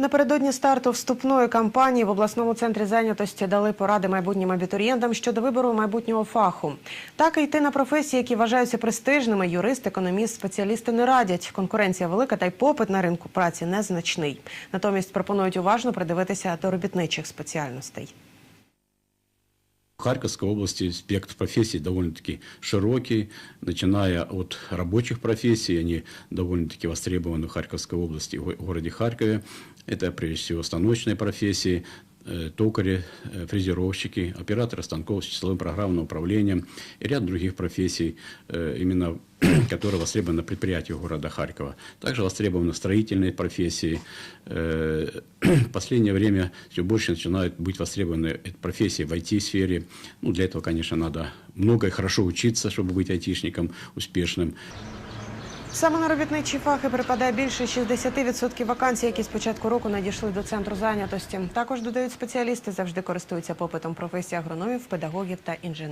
Напередодні старту вступної кампанії в обласному центрі зайнятості дали поради майбутнім абітурієнтам щодо вибору майбутнього фаху. Так йти на професії, які вважаються престижними, юрист, економіст, спеціалісти не радять. Конкуренція велика та й попит на ринку праці незначний. Натомість пропонують уважно придивитися до робітничих спеціальностей. В Харьковской области спектр профессий довольно-таки широкий, начиная от рабочих профессий, они довольно-таки востребованы в Харьковской области, в го- городе Харькове. Это прежде всего станочные профессии, э, токари, э, фрезеровщики, операторы станков с числовым программным управлением и ряд других профессий, э, именно которые востребованы на предприятиях города Харькова. Также востребованы строительные профессии. Э, В последнее время все больше начинают быть востребованы эти профессии в IT-сфере. Ну, для этого, конечно, надо много и хорошо учиться, чтобы быть айтишником успешным. Саме на робітничі фахи припадає більше 60% вакансій, які з початку року надійшли до центру зайнятості. Також додають спеціалісти, завжди користуються попитом професії агрономів, педагогів та інженерів.